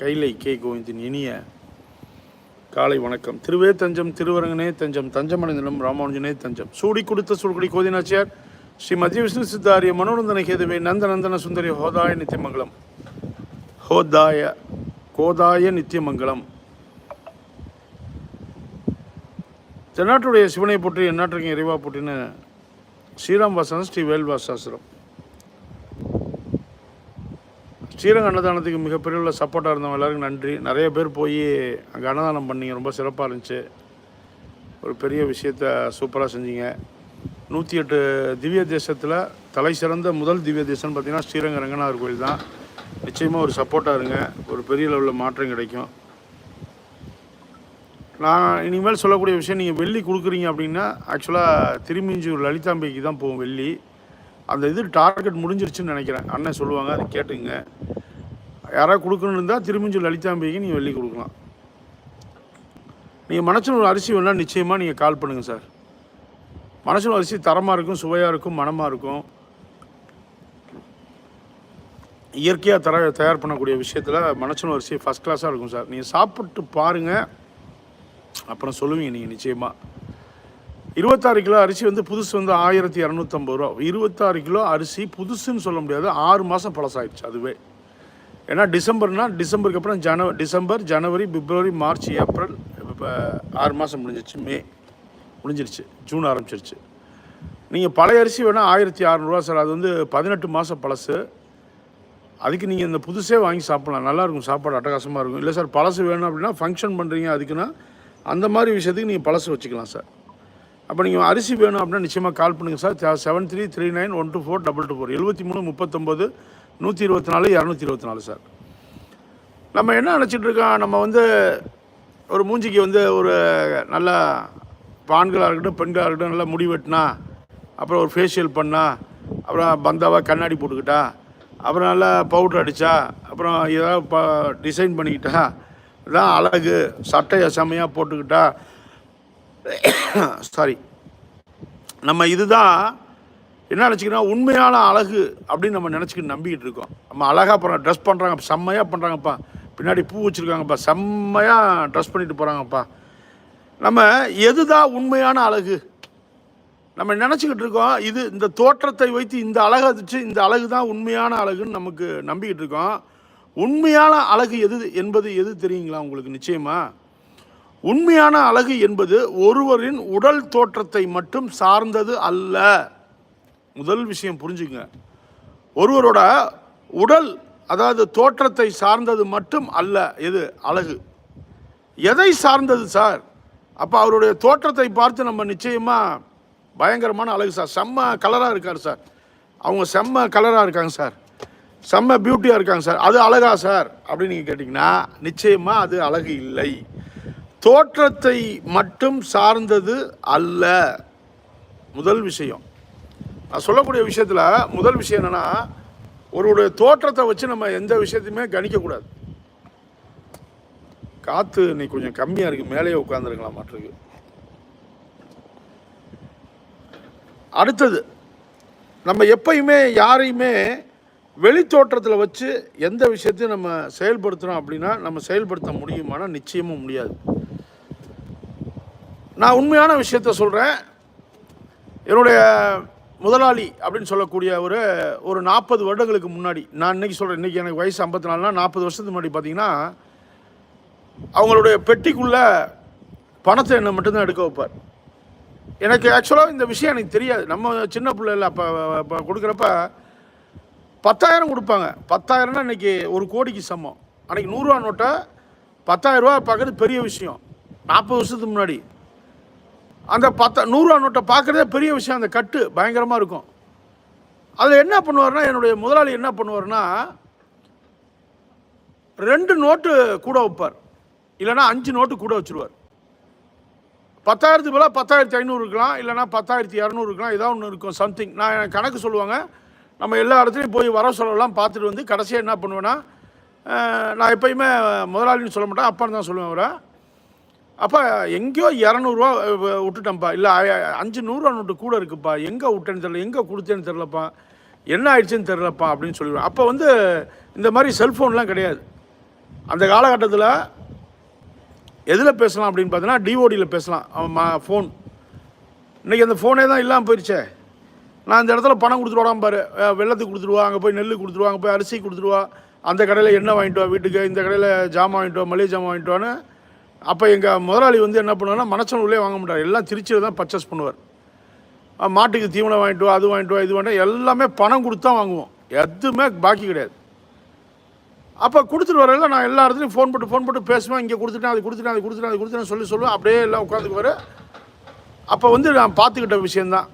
கைலை K கோவிந்தின் இனிய காலை வணக்கம். திருவே தஞ்சம் திருவரங்கனே தஞ்சம் தஞ்சமடைந்தனம் ராமானுஜனே தஞ்சம். சூடி கொடுத்த சூழ்குடி கோதினாச்சியார் ஸ்ரீ மத்திய விஷ்ணு சித்தாரிய மனோநந்தன கேதுவே நந்தநந்தன சுந்தரி ஹோதாய நித்தியமங்கலம். ஹோதாய கோதாய நித்தியமங்கலம். தென்னாட்டுடைய சிவனை போற்றி எந்நாட்டுக்கு இறைவா போற்றின்னு ஸ்ரீராம் வாசன் ஸ்ரீ வேல்வாசாஸ்திரம் ஸ்ரீரங்க அன்னதானத்துக்கு மிகப்பெரிய உள்ள சப்போர்ட்டாக இருந்தவங்க எல்லாருக்கும் நன்றி. நிறைய பேர் போய் அங்கே அன்னதானம் பண்ணீங்க. ரொம்ப சிறப்பாக இருந்துச்சு. ஒரு பெரிய விஷயத்த சூப்பராக செஞ்சீங்க. நூற்றி எட்டு திவ்ய தேசத்தில் தலை சிறந்த முதல் திவ்ய தேசம்னு பார்த்தீங்கன்னா ஸ்ரீரங்க ரங்கநாதர் கோயில் தான். நிச்சயமாக ஒரு சப்போர்ட்டாக இருங்க. ஒரு பெரிய லெவலில் மாற்றம் கிடைக்கும். நான் இனிமேல் சொல்லக்கூடிய விஷயம் நீங்கள் வெள்ளி கொடுக்குறீங்க அப்படின்னா ஆக்சுவலாக திருமிஞ்சூர் லலிதாம்பிக்கு தான் போகும் வெள்ளி. அந்த இது டார்கெட் முடிஞ்சிருச்சுன்னு நினைக்கிறேன். அண்ணன் சொல்லுவாங்க அதை கேட்டுங்க யாராவது கொடுக்கணுன்னு இருந்தால் திருமிஞ்சூர் லலிதாம்பிக்கு நீங்கள் வெள்ளி கொடுக்கலாம். நீங்கள் மனசனூர் அரிசி வேணால் நிச்சயமாக நீங்கள் கால் பண்ணுங்கள் சார். மனசனூர் அரிசி தரமாக இருக்கும் சுவையாக இருக்கும் மனமாக இருக்கும். இயற்கையாக தர தயார் பண்ணக்கூடிய விஷயத்தில் மனசனூர் அரிசி ஃபஸ்ட் கிளாஸாக இருக்கும் சார். நீங்கள் சாப்பிட்டு பாருங்கள் அப்புறம் சொல்லுவீங்க நீங்கள் நிச்சயமாக இருபத்தாறு கிலோ அரிசி வந்து புதுசு வந்து ஆயிரத்தி இரநூத்தம்பது ரூபா. இருபத்தாறு கிலோ அரிசி புதுசுன்னு சொல்ல முடியாது. ஆறு மாதம் பழசாயிடுச்சு அதுவே. ஏன்னா டிசம்பர்னால் டிசம்பருக்கு அப்புறம் ஜன டிசம்பர் ஜனவரி பிப்ரவரி மார்ச் ஏப்ரல் இப்போ ஆறு மாதம் முடிஞ்சிச்சு மே முடிஞ்சிருச்சு. ஜூன் ஆரம்பிச்சிருச்சு. நீங்கள் பழைய அரிசி வேணால் ஆயிரத்தி அறநூறுவா சார். அது வந்து பதினெட்டு மாதம் பழசு. அதுக்கு நீங்கள் இந்த புதுசே வாங்கி சாப்பிட்லாம். நல்லாயிருக்கும் சாப்பாடு அட்டகாசமாக இருக்கும். இல்லை சார் பழசு வேணும் அப்படின்னா ஃபங்க்ஷன் பண்ணுறீங்க அதுக்குன்னா அந்த மாதிரி விஷயத்துக்கு நீங்கள் பழசு வச்சுக்கலாம் சார். அப்போ நீங்கள் அரிசி வேணும் அப்படின்னா நிச்சயமாக கால் பண்ணுங்கள் sir. Seven three three nine one two four double two four எழுபத்தி மூணு முப்பத்தொம்போது நூற்றி இருபத்தி நாலு இரநூத்தி இருபத்தி நாலு சார். நம்ம என்ன நினச்சிட்டு இருக்கோம்? நம்ம வந்து ஒரு மூஞ்சிக்கு வந்து ஒரு நல்ல ஆண்களாக இருக்கட்டும் பெண்களாக இருக்கட்டும் நல்லா முடி வெட்டினா அப்புறம் ஒரு ஃபேஷியல் பண்ணால் அப்புறம் பந்தாவாக கண்ணாடி போட்டுக்கிட்டா அப்புறம் நல்லா பவுட்ரு அடித்தா அப்புறம் ஏதாவது ப டிசைன் பண்ணிக்கிட்டா இதான் அழகு சட்டையை செம்மையாக போட்டுக்கிட்டா சாரி நம்ம இதுதான் என்ன நினச்சிக்கணும் உண்மையான அழகு அப்படின்னு நம்ம நினச்சிக்கிட்டு நம்பிக்கிட்டு இருக்கோம். நம்ம அழகாக போகிறோம் ட்ரெஸ் பண்ணுறாங்க செம்மையாக பண்ணுறாங்கப்பா பின்னாடி பூ வச்சுருக்காங்கப்பா செம்மையாக ட்ரெஸ் பண்ணிட்டு போகிறாங்கப்பா நம்ம எது தான் உண்மையான அழகு? நம்ம நினச்சிக்கிட்டு இருக்கோம் இது இந்த தோற்றத்தை வைத்து இந்த அழகை வச்சு இந்த அழகு தான் உண்மையான அழகுன்னு நமக்கு நம்பிக்கிட்டு இருக்கோம். உண்மையான அழகு எது என்பது எது தெரியுங்களா உங்களுக்கு நிச்சயமாக உண்மையான அழகு என்பது ஒருவரின் உடல் தோற்றத்தை மட்டும் சார்ந்தது அல்ல. முதல் விஷயம் புரிஞ்சுங்க ஒருவரோட உடல் அதாவது தோற்றத்தை சார்ந்தது மட்டும் அல்ல. எது? அழகு. எதை சார்ந்தது சார்? அப்போ அவருடைய தோற்றத்தை பார்த்து நம்ம நிச்சயமாக பயங்கரமான அழகு சார். செம்ம கலராக இருக்கார் சார். அவங்க செம்ம கலராக இருக்காங்க சார். செம்ம பியூட்டியாக இருக்காங்க சார். அது அழகா சார் அப்படின்னு நீங்கள் கேட்டிங்கன்னா நிச்சயமாக அது அழகு இல்லை. தோற்றத்தை மட்டும் சார்ந்தது அல்ல. முதல் விஷயம். நான் சொல்லக்கூடிய விஷயத்தில் முதல் விஷயம் என்னென்னா ஒருவருடைய தோற்றத்தை வச்சு நம்ம எந்த விஷயத்தையுமே கணிக்கக்கூடாது. காற்று இன்னைக்கு கொஞ்சம் கம்மியாக இருக்குது மேலேயே உட்காந்துருக்கலாம் மாட்டிருக்கு அடுத்தது நம்ம எப்பயுமே யாரையுமே வெளி தோற்றத்தில் வச்சு எந்த விஷயத்தையும் நம்ம செயல்படுத்துகிறோம் அப்படின்னா நம்ம செயல்படுத்த முடியுமானா நிச்சயமும் முடியாது. நான் உண்மையான விஷயத்த சொல்கிறேன் என்னுடைய முதலாளி அப்படின்னு சொல்லக்கூடிய ஒரு ஒரு நாற்பது வருடங்களுக்கு முன்னாடி நான் இன்னைக்கு சொல்கிறேன் இன்றைக்கி எனக்கு வயசு ஐம்பத்தி நாலுனா நாற்பது வருஷத்துக்கு முன்னாடி பார்த்தீங்கன்னா அவங்களுடைய பெட்டிக்குள்ளே பணத்தை என்ன மட்டும்தான் எடுக்க வைப்பார். எனக்கு ஆக்சுவலாக இந்த விஷயம் எனக்கு தெரியாது. நம்ம சின்ன பிள்ளைல அப்போ இப்போ கொடுக்குறப்ப பத்தாயிரம் கொடுப்பாங்க. பத்தாயிரம்னா இன்னைக்கு ஒரு கோடிக்கு சமம். அன்றைக்கி நூறுரூவா நோட்டை பத்தாயிரரூவா பார்க்குறது பெரிய விஷயம். நாற்பது வருஷத்துக்கு முன்னாடி. அந்த பத்த நூறுரூவா நோட்டை பார்க்குறதே பெரிய விஷயம். அந்த கட்டு பயங்கரமாக இருக்கும். அதில் என்ன பண்ணுவார்னா என்னுடைய முதலாளி என்ன பண்ணுவார்னா ரெண்டு நோட்டு கூட வைப்பார். இல்லைன்னா அஞ்சு நோட்டு கூட வச்சுருவார். பத்தாயிரத்து போல பத்தாயிரத்தி ஐநூறு இருக்கலாம் இல்லைனா பத்தாயிரத்தி இரநூறு இருக்கலாம் ஏதாவது ஒன்று இருக்கும் சம்திங் நான் எனக்கு கணக்கு சொல்லுவாங்க. நம்ம எல்லா இடத்துலையும் போய் வர சொல்லலாம் பார்த்துட்டு வந்து கடைசியாக என்ன பண்ணுவேன்னா நான் எப்பயுமே முதலாளின்னு சொல்ல மாட்டேன் அப்பான்னு தான் சொல்லுவேன் அவரை. அப்போ எங்கேயோ இரநூறுவா விட்டுட்டேன்ப்பா. இல்லை அஞ்சு நூறுரூவா நோட்டு கூட இருக்குப்பா. எங்கே விட்டேன்னு தெரில எங்கே கொடுத்தேன்னு தெரிலப்பா என்ன ஆயிடுச்சுன்னு தெரிலப்பா அப்படின்னு சொல்லிடுவேன். அப்போ வந்து இந்த மாதிரி செல்ஃபோன்லாம் கிடையாது. அந்த காலகட்டத்தில் எதில் பேசலாம் அப்படின்னு பார்த்தீங்கன்னா டிஓடியில் பேசலாம். அவன் ஃபோன் இன்றைக்கி அந்த ஃபோனே தான் இல்லாமல் போயிடுச்சே நான் இந்த இடத்துல பணம் கொடுத்துருவாடாம் பாரு. வெள்ளத்துக்கு கொடுத்துருவா அங்கே போய் நெல் கொடுத்துருவா அங்கே போய் அரிசி கொடுத்துருவா அந்த கடையில் எண்ணெய் வாங்கிட்டு வா வீட்டுக்கு. இந்த கடையில் ஜாமான் வாங்கிட்டு வா மளிகை ஜாமான் வாங்கிட்டு வான்னு அப்போ எங்கள் முதலாளி வந்து என்ன பண்ணுவார்னா உள்ளே வாங்க மாட்டார். எல்லாம் திருச்சியில் தான் பர்ச்சேஸ் பண்ணுவார். மாட்டுக்கு தீவனம் வாங்கிட்டு வா அது வாங்கிட்டு வா இது வாங்கிட்டு எல்லாமே பணம் கொடுத்து தான் வாங்குவோம். எதுவுமே பாக்கி கிடையாது. அப்போ கொடுத்துட்டு வரல நான் எல்லா இடத்துலையும் ஃபோன் போட்டு ஃபோன் போட்டு பேசுவேன். இங்கே கொடுத்துட்டேன் அது கொடுத்துட்டேன் அது கொடுத்துட்டேன் அது கொடுத்துட்டேன்னு சொல்லி சொல்லுவேன். அப்படியே எல்லாம் உட்காந்துக்குவாரு. அப்போ வந்து நான் பார்த்துக்கிட்ட விஷயந்தான்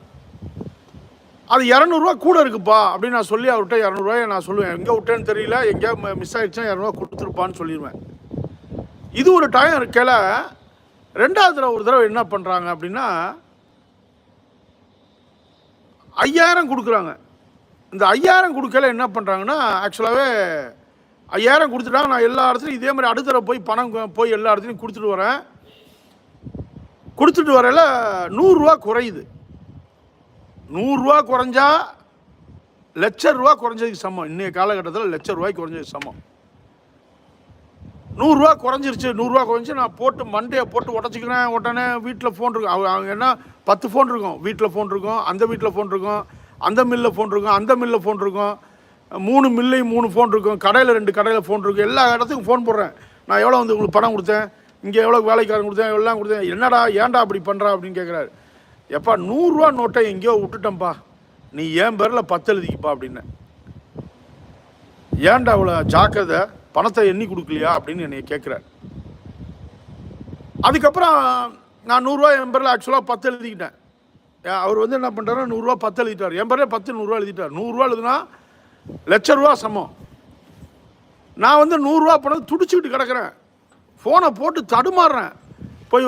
அது இரநூறுவா கூட இருக்குப்பா அப்படின்னு நான் சொல்லி அவர்கிட்ட இரநூறுவாயை நான் சொல்லுவேன். எங்கே விட்டேன்னு தெரியல எங்கேயா மிஸ் ஆகிடுச்சா இரநூறுவா கொடுத்துருப்பான்னு சொல்லிடுவேன். இது ஒரு டைம் இருக்கல ரெண்டாவது தடவை ஒரு தடவை என்ன பண்ணுறாங்க அப்படின்னா ஐயாயிரம் கொடுக்குறாங்க. இந்த ஐயாயிரம் கொடுக்கல என்ன பண்ணுறாங்கன்னா ஆக்சுவலாகவே ஐயாயிரம் கொடுத்துட்டாங்க நான் எல்லா இடத்துலையும் இதே மாதிரி அடுத்த தடவை போய் பணம் போய் எல்லா இடத்துலையும் கொடுத்துட்டு வரேன். கொடுத்துட்டு வரையில நூறுரூவா குறையுது. நூறுரூவா குறைஞ்சா லட்ச ரூபா குறைஞ்சதுக்கு சமம். இன்றைய காலகட்டத்தில் லட்ச ரூபாய்க்கு குறைஞ்சதுக்கு சமம். நூறுரூவா குறைஞ்சிருச்சு நூறுரூவா குறைஞ்சி நான் போட்டு மண்டையை போட்டு உடச்சிக்கிறேன் உடனே வீட்டில் ஃபோன் இருக்கும் அவங்க அவங்க என்ன பத்து ஃபோன் இருக்கும். வீட்டில் ஃபோன் இருக்கும் அந்த வீட்டில் ஃபோன் இருக்கும் அந்த மில்லில் ஃபோன் இருக்கும் அந்த மில்லில் ஃபோன் இருக்கும். மூணு மில்லையும் மூணு ஃபோன் இருக்கும். கடையில் ரெண்டு கடையில் ஃபோன் இருக்கும். எல்லா இடத்துக்கும் ஃபோன் போடுறேன். நான் எவ்வளோ வந்து உங்களுக்கு பணம் கொடுத்தேன்? இங்கே எவ்வளோ வேலைக்காரன் கொடுத்தேன்? எல்லாம் கொடுத்தேன்? என்னடா ஏன்டா அப்படி பண்ணுறா அப்படின்னு கேட்குறாரு எப்பா நூறுரூவா நோட்டை எங்கேயோ விட்டுட்டேன்ப்பா. நீ ஏன் பேரில் பத்து எழுதிக்கப்பா அப்படின்னு. ஏன்டா அவ்வளோ ஜாக்கிரதை? பணத்தை எண்ணி கொடுக்கலையா அப்படின்னு என்னை கேட்குறாரு அதுக்கப்புறம் நான் நூறுரூவா என் பேரில் ஆக்சுவலாக பத்து எழுதிக்கிட்டேன். அவர் வந்து என்ன பண்ணுறாரு நூறுரூவா பத்து எழுதிட்டார். என் பேரில் பத்து நூறுரூவா எழுதிட்டார். நூறுரூவா எழுதுனா லட்ச ரூபா சமம். நான் வந்து நூறுரூவா பணம் துடிச்சிக்கிட்டு கிடக்குறேன். ஃபோனை போட்டு தடுமாறுறேன். போய்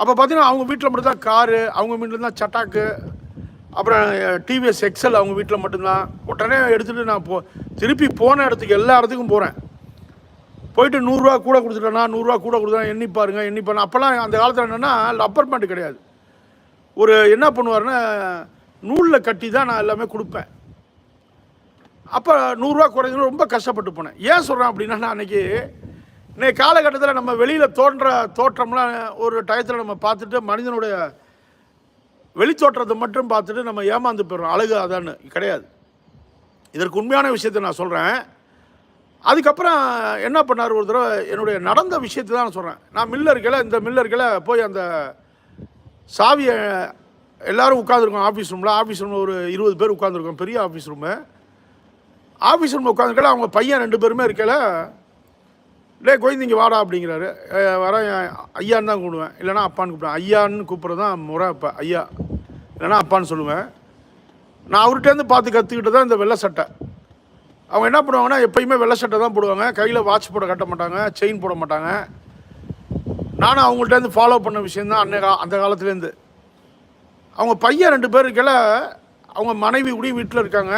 அப்போ பார்த்தீங்கன்னா அவங்க வீட்டில் மட்டும்தான் காரு அவங்க வீட்டில் தான் சட்டாக்கு அப்புறம் டிவிஎஸ் எக்ஸல் அவங்க வீட்டில் மட்டும்தான். உடனே எடுத்துகிட்டு நான் போ திருப்பி போன இடத்துக்கு எல்லா இடத்துக்கும் போகிறேன் போயிட்டு நூறுரூவா கூட கொடுத்துட்டேன்னா நூறுரூவா கூட கொடுத்தா எண்ணி பாருங்க எண்ணி பாருங்க. அப்போல்லாம் அந்த காலத்தில் என்னென்னா ரப்பர் பேண்ட் கிடையாது. ஒரு என்ன பண்ணுவாருன்னா நூலில் கட்டி தான் நான் எல்லாமே கொடுப்பேன். அப்போ நூறுரூவா குறைஞ்சு ரொம்ப கஷ்டப்பட்டு போனேன். ஏன் சொல்கிறேன் அப்படின்னா நான் அன்றைக்கி இன்னைக்கு காலகட்டத்தில் நம்ம வெளியில் தோன்ற தோற்றம்லாம் ஒரு டயத்தில் நம்ம பார்த்துட்டு மனிதனுடைய வெளித்தோற்றத்தை மட்டும் பார்த்துட்டு நம்ம ஏமாந்து போயிடுறோம். அழகு அதான்னு. கிடையாது. இதற்கு உண்மையான விஷயத்தை நான் சொல்கிறேன் அதுக்கப்புறம் என்ன பண்ணார் ஒரு தடவை? என்னுடைய நடந்த விஷயத்தை தான் நான் சொல்கிறேன் நான் மில்லர்களை இந்த மில்லர்களை போய் அந்த சாவியை எல்லோரும் உட்காந்துருக்கோம் ஆஃபீஸ் ரூமில் ஆஃபீஸ் ரூமில் ஒரு இருபது பேர் உட்காந்துருக்கோம் பெரிய ஆஃபீஸ் ரூமு ஆஃபீஸ் ரூமில் உட்காந்துருக்கல அவங்க பையன் ரெண்டு பேருமே இருக்கல. டே கோயந்திங்க வாடா அப்படிங்கிறாரு. வர வரேன் ஐயான்னு தான் கூப்பிடுவேன். இல்லைனா அப்பான்னு கூப்பிடுவேன். ஐயான்னு கூப்பிட்றது தான் முறை இப்போ ஐயா. இல்லைனா அப்பான்னு சொல்லுவேன். நான் அவர்கிட்டேருந்து பார்த்து கற்றுக்கிட்டு தான் இந்த வெள்ளை சட்டை. அவங்க என்ன பண்ணுவாங்கன்னா எப்பயுமே வெள்ளை சட்டை தான் போடுவாங்க. கையில் வாட்ச் போட கட்ட மாட்டாங்க செயின் போட மாட்டாங்க. நானும் அவங்கள்ட்டேருந்து ஃபாலோ பண்ண விஷயந்தான் அன்னை கா அந்த காலத்துலேருந்து அவங்க பையன் ரெண்டு பேர் இருக்கல அவங்க மனைவி கூட வீட்டில் இருக்காங்க.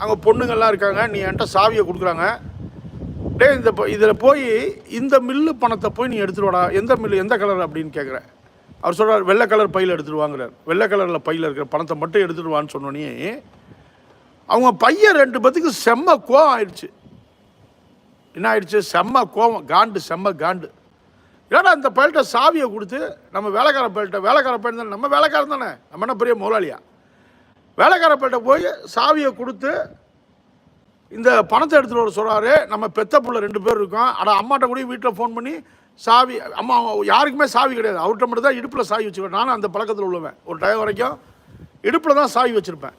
அவங்க பொண்ணுங்கள்லாம் இருக்காங்க. நீ என்கிட்ட சாவியை கொடுக்குறாங்க. டே இந்த இதில் போய் இந்த மில்லு பணத்தை போய் நீ எடுத்துருவாடா எந்த மில்லு எந்த கலர் அப்படின்னு கேட்குறேன் அவர் சொல்கிறார் வெள்ளை கலர் பையில் எடுத்துட்டு வாங்குறார். வெள்ளை கலரில் பையில் இருக்கிற பணத்தை மட்டும் எடுத்துட்டு வான்னு சொன்னோன்னே அவங்க பையன் ரெண்டு பேத்துக்கு செம்ம கோவம் ஆயிடுச்சு. என்ன ஆயிடுச்சு? செம்ம கோவம் காண்டு செம்ம காண்டு. ஏன்னா அந்த பையல்கிட்ட சாவியை கொடுத்து நம்ம வேலைக்கார பையல்கிட்ட வேலைக்கார பையன் தானே நம்ம வேலைக்காரன் தானே நம்ம என்ன பெரிய முதலாளியா? வேலைக்கார பையல்கிட்ட போய் சாவியை கொடுத்து இந்த பணத்தை எடுத்துகிட்டு வர சொல்கிறாரு நம்ம பெத்த பிள்ளை ரெண்டு பேர் இருக்கோம். ஆனால் அம்மாட்ட கூட வீட்டில் ஃபோன் பண்ணி சாவி அம்மா யாருக்குமே சாவி கிடையாது. அவர்கிட்ட மட்டும் தான் இடுப்பில் சாவி வச்சுருவேன் நானும் அந்த பழக்கத்தில் உள்ளவன். ஒரு டைம் வரைக்கும் இடுப்பில் தான் சாவி வச்சுருப்பேன்.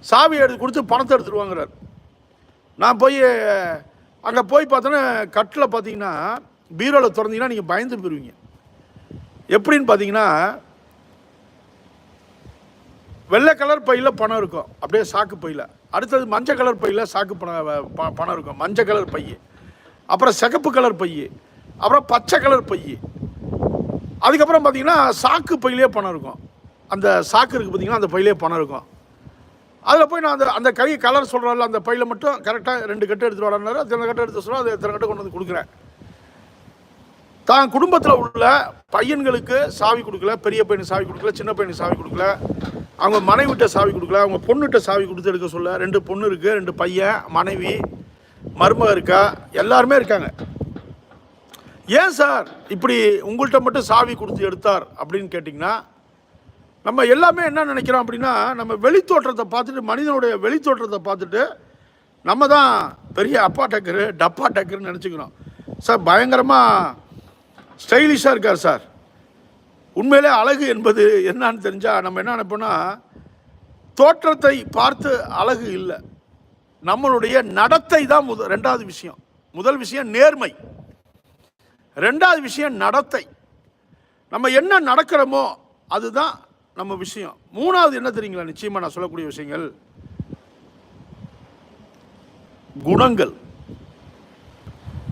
சாவி எடுத்து கொடுத்து பணத்தை எடுத்துட்டு நான் போய் அங்கே போய் பார்த்தோன்னா கட்டில் பார்த்தீங்கன்னா பீரோவில் திறந்தீங்கன்னா நீங்கள் பயந்து போயிருவீங்க. எப்படின்னு பார்த்தீங்கன்னா வெள்ளை கலர் பையில் பணம் இருக்கும். அப்படியே சாக்கு பையில். அடுத்தது மஞ்சள் கலர் பையில் சாக்கு பணம் ப- பணம் இருக்கும். மஞ்சள் கலர் பைய அப்புறம் சிகப்பு கலர் பைய அப்புறம் பச்சை கலர் பைய அதுக்கப்புறம் பார்த்தீங்கன்னா சாக்கு பையிலே பணம் இருக்கும். அந்த சாக்கு இருக்குது பார்த்தீங்கன்னா அந்த பையிலே பணம் இருக்கும். அதில் போய் நான் அந்த அந்த கை கலர் சொல்கிறேன்ல அந்த பையில் மட்டும் கரெக்டாக ரெண்டு கட்டு எடுத்துகிட்டு வரேன்னாரு அத்தனை கட்டு எடுத்து சொல்கிறோம் அது எத்தனை கட்டு கொண்டு வந்து கொடுக்குறேன். தான் குடும்பத்தில் உள்ள பையன்களுக்கு சாவி கொடுக்கல பெரிய பையனுக்கு சாவி கொடுக்கல சின்ன பையனுக்கு சாவி கொடுக்கல அவங்க மனைவிட்ட சாவி கொடுக்கல அவங்க பொண்ணுகிட்ட சாவி கொடுத்து எடுக்க சொல்ல ரெண்டு பொண்ணு இருக்குது ரெண்டு பையன் மனைவி மருமக இருக்கா எல்லாருமே இருக்காங்க. ஏன் சார் இப்படி உங்கள்கிட்ட மட்டும் சாவி கொடுத்து எடுத்தார் அப்படின்னு கேட்டிங்கன்னா நம்ம எல்லாமே என்ன நினைக்கிறோம் அப்படின்னா நம்ம வெளித்தோற்றத்தை பார்த்துட்டு மனிதனுடைய வெளித்தோற்றத்தை பார்த்துட்டு நம்ம தான் பெரிய அப்பா டக்கரு டப்பா டக்கர்னு நினச்சிக்கிறோம். சார் பயங்கரமாக ஸ்டைலிஷாக இருக்கார் சார். உண்மையிலே அழகு என்பது என்னன்னு தெரிஞ்சால் நம்ம என்ன நினைப்போம்னா தோற்றத்தை பார்த்து அழகு இல்லை. நம்மளுடைய நடத்தை தான் முத ரெண்டாவது விஷயம். முதல் விஷயம் நேர்மை. ரெண்டாவது விஷயம் நடத்தை. நம்ம என்ன நடக்கிறோமோ அதுதான் நம்ம விஷயம். மூணாவது என்ன தெரியுங்களா? நிச்சயமாக நான் சொல்லக்கூடிய விஷயங்கள். குணங்கள்.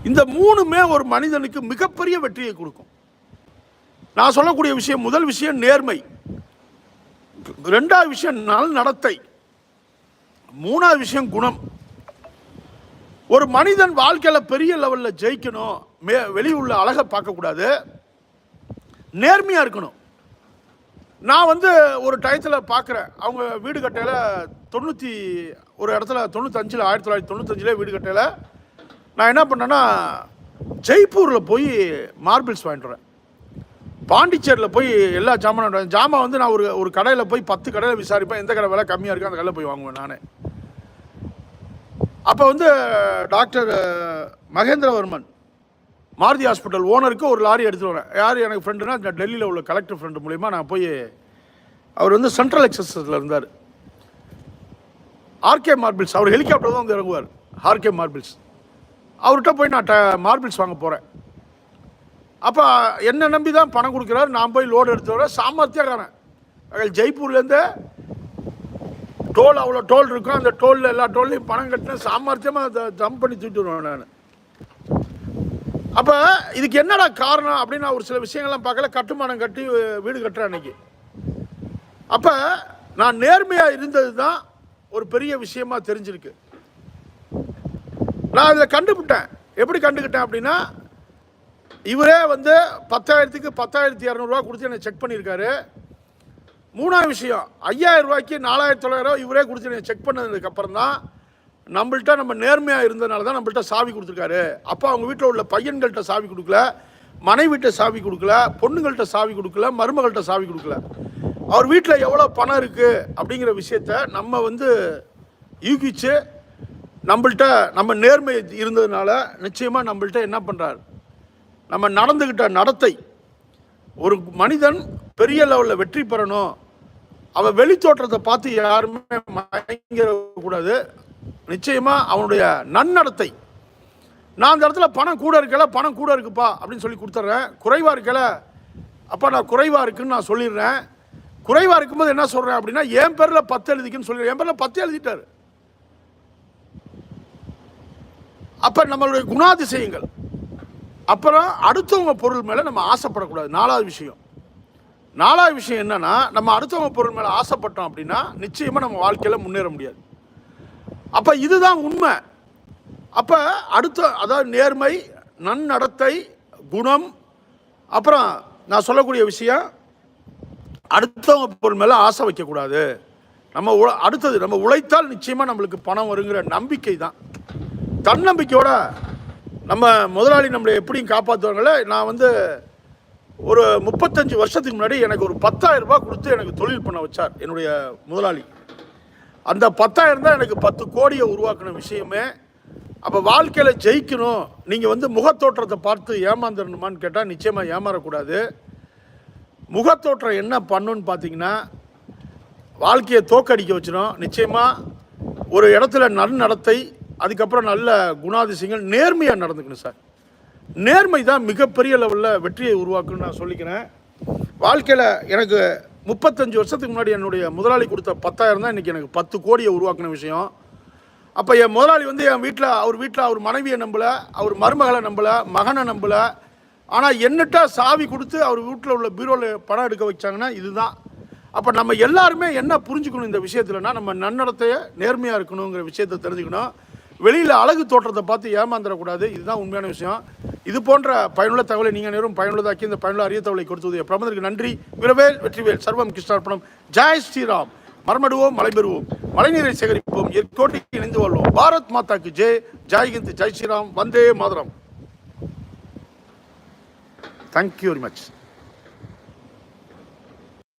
இந்த மூணுமே ஒரு மனிதனுக்கு மிகப்பெரிய வெற்றியை கொடுக்கும். நான் சொல்லக்கூடிய விஷயம் முதல் விஷயம் நேர்மை. ரெண்டாவது விஷயம் நல் நடத்தை. மூணாவது விஷயம் குணம். ஒரு மனிதன் வாழ்க்கையில் பெரிய லெவலில் ஜெயிக்கணும் மே வெளியுள்ள அழகை பார்க்கக்கூடாது. நேர்மையாக இருக்கணும். நான் வந்து ஒரு டயத்தில் பார்க்குறேன் அவங்க வீடு கட்டையில் தொண்ணூற்றி ஒரு இடத்துல தொண்ணூத்தஞ்சில் ஆயிரத்தி தொள்ளாயிரத்தி தொண்ணூத்தஞ்சிலே வீடு கட்டையில் நான் என்ன பண்ணேன்னா ஜெய்ப்பூரில் போய் மார்பிள்ஸ் வாங்கிட்டு வரேன். பாண்டிச்சேரியில் போய் எல்லா ஜாமான் ஜாமான் வந்து நான் ஒரு ஒரு கடையில் போய் பத்து கடையில் விசாரிப்பேன். எந்த கடை விலை கம்மியாக இருக்கோ அந்த கடையில் போய் வாங்குவேன் நானே. அப்போ வந்து டாக்டர் மகேந்திரவர்மன் மாருதி ஹாஸ்பிட்டல் ஓனருக்கு ஒரு லாரி எடுத்துகிட்டு வரேன். யார்? எனக்கு ஃப்ரெண்டுனா டெல்லியில் உள்ள கலெக்டர் ஃப்ரெண்டு மூலிமா நான் போய் அவர் வந்து சென்ட்ரல் எக்ஸஸில் இருந்தார். ஆர்கே மார்பிள்ஸ் அவர் ஹெலிகாப்டர் தான் வந்து இறங்குவார். ஆர்கே மார்பிள்ஸ் அவர்கிட்ட போய் நான் ட மார்பிள்ஸ் வாங்க போகிறேன் அப்போ என்னை நம்பி தான் பணம் கொடுக்குறாரு. நான் போய் லோடு எடுத்து வரேன். சாமர்த்தியக்காரன். ஜெய்ப்பூர்லேருந்து டோல் அவ்வளோ டோல் இருக்கும். அந்த டோலில் எல்லா டோல்லையும் பணம் கட்டினேன். சாமர்த்தியமாக தம் பண்ணி தூக்கிட்டு வருவேன் நான். அப்போ இதுக்கு என்னடா காரணம் அப்படின்னு நான் ஒரு சில விஷயங்கள்லாம் பார்க்கல. கட்டுமானம் கட்டி வீடு கட்டுறேன் அன்னைக்கு. அப்போ நான் நேர்மையாக இருந்தது தான் ஒரு பெரிய விஷயமா தெரிஞ்சிருக்கு. நான் இதில் கண்டுபிட்டேன் எப்படி கண்டுக்கிட்டேன் அப்படின்னா இவரே வந்து பத்தாயிரத்துக்கு பத்தாயிரத்தி இரநூறுவா கொடுத்து என்னை செக் பண்ணியிருக்காரு. மூணாவது விஷயம் ஐயாயிரம் ரூபாய்க்கு நாலாயிரத்தி தொள்ளாயிரம் இவரே கொடுத்து என்னை செக் பண்ணதுக்கு அப்புறம் தான் நம்மள்ட்ட நம்ம நேர்மையாக இருந்ததுனால தான் நம்மள்ட்ட சாவி கொடுத்துருக்காரு. அப்போ அவங்க வீட்டில் உள்ள பையன்கள்கிட்ட சாவி கொடுக்கல மனைவிட்ட சாவி கொடுக்கல பொண்ணுங்கள்கிட்ட சாவி கொடுக்கல மருமகள்கிட்ட சாவி கொடுக்கல. அவர் வீட்டில் எவ்வளோ பணம் இருக்குது அப்படிங்கிற விஷயத்த நம்ம வந்து யூகிச்சு நம்மள்ட்ட நம்ம நேர்மை இருந்ததுனால நிச்சயமாக நம்மள்ட்ட என்ன பண்ணுறாரு நம்ம நடந்துக்கிட்ட நடத்தை ஒரு மனிதன் பெரிய லெவலில் வெற்றி பெறணும் அவன் வெளித்தோற்றத்தை பார்த்து யாருமே மயங்கிடக்கூடாது. நிச்சயமாக அவனுடைய நன்னடத்தை நான் அந்த இடத்துல பணம் கூட இருக்கல பணம் கூட இருக்குப்பா அப்படின்னு சொல்லி கொடுத்துட்றேன் குறைவாக இருக்கல. அப்பா நான் குறைவாக இருக்குன்னு நான் சொல்லிடுறேன். குறைவாக இருக்கும்போது என்ன சொல்கிறேன் அப்படின்னா என் பேரில் பத்து எழுதிக்குன்னு சொல்லிடுறேன். என் பேரில் பத்து எழுதிட்டார். அப்போ நம்மளுடைய குணாதிசயங்கள். அப்புறம் அடுத்தவங்க பொருள் மேலே நம்ம ஆசைப்படக்கூடாது. நாலாவது விஷயம். நாலாவது விஷயம் என்னென்னா நம்ம அடுத்தவங்க பொருள் மேலே ஆசைப்பட்டோம் அப்படின்னா நிச்சயமாக நம்ம வாழ்க்கையில் முன்னேற முடியாது. அப்போ இதுதான் உண்மை. அப்போ அடுத்த அதாவது நேர்மை நன்னடத்தை குணம் அப்புறம் நான் சொல்லக்கூடிய விஷயம் அடுத்தவங்க பொருள் மேலே ஆசை வைக்கக்கூடாது. நம்ம உழ அடுத்தது நம்ம உழைத்தால் நிச்சயமாக நம்மளுக்கு பணம் வருங்கிற நம்பிக்கை தான். தன்னம்பிக்கையோட நம்ம முதலாளி நம்மளை எப்படியும் காப்பாற்றுவாங்களே நான் வந்து ஒரு முப்பத்தஞ்சு வருஷத்துக்கு முன்னாடி எனக்கு ஒரு பத்தாயிரம் ரூபாய் கொடுத்து எனக்கு தொழில் பண்ண வச்சார் என்னுடைய முதலாளி. அந்த பத்தாயிரம் தான் எனக்கு பத்து கோடியை உருவாக்கின விஷயமே. அப்போ வாழ்க்கையில் ஜெயிக்கணும். நீங்கள் வந்து முகத்தோற்றத்தை பார்த்து ஏமாந்துடணுமான்னு கேட்டால் நிச்சயமாக ஏமாறக்கூடாது. முகத்தோற்றம் என்ன பண்ணுன்னு பார்த்தீங்கன்னா வாழ்க்கையை தோக்கடிக்க வச்சிடும் நிச்சயமாக ஒரு இடத்துல நன்னடத்தை அதுக்கப்புறம் நல்ல குணாதிசயங்கள் நேர்மையாக நடந்துக்கணும் சார். நேர்மை தான் மிகப்பெரிய லெவலில் வெற்றியை உருவாக்குன்னு நான் சொல்லிக்கிறேன். வாழ்க்கையில் எனக்கு முப்பத்தஞ்சு வருஷத்துக்கு முன்னாடி என்னுடைய முதலாளி கொடுத்த பத்தாயிரம் தான் இன்றைக்கி எனக்கு பத்து கோடியை உருவாக்கின விஷயம். அப்போ என் முதலாளி வந்து என் வீட்டில் அவர் வீட்டில் அவர் மனைவியை நம்பலை அவர் மருமகளை நம்பலை மகனை நம்பலை. ஆனால் என்னட்டா சாவி கொடுத்து அவர் வீட்டில் உள்ள பீரோவில் பணம் எடுக்க வச்சாங்கன்னா இதுதான். அப்போ நம்ம எல்லாருமே என்ன புரிஞ்சுக்கணும் இந்த விஷயத்துலனா நம்ம நன்னடத்தைய நேர்மையாக இருக்கணுங்கிற விஷயத்தை தெரிஞ்சுக்கணும். வெளியில் அழகு தோற்றத்தை பார்த்து ஏமாந்துடக்கூடாது. இதுதான் உண்மையான விஷயம். இது போன்ற பயனுள்ள தகவலை நீங்கள் நேரும் பயனுள்ளதாக்கி இந்த பயனுள்ள அரிய தகவலை கொடுத்தது பிரபந்தருக்கு நன்றி. விரவேல் வெற்றிவேல் சர்வம் கிருஷ்ணார்ப்பணம் ஜெய் ஸ்ரீராம். மரமடுவோம் மலை பெறுவோம் மழைநீரை சேகரிப்போம். எக்கோட்டைக்கு இணைந்து கொள்வோம் பாரத் மாதாக்கு ஜெய். ஜாய்கிந்த் ஜெய் ஸ்ரீராம். வந்தே Mataram. Thank you very much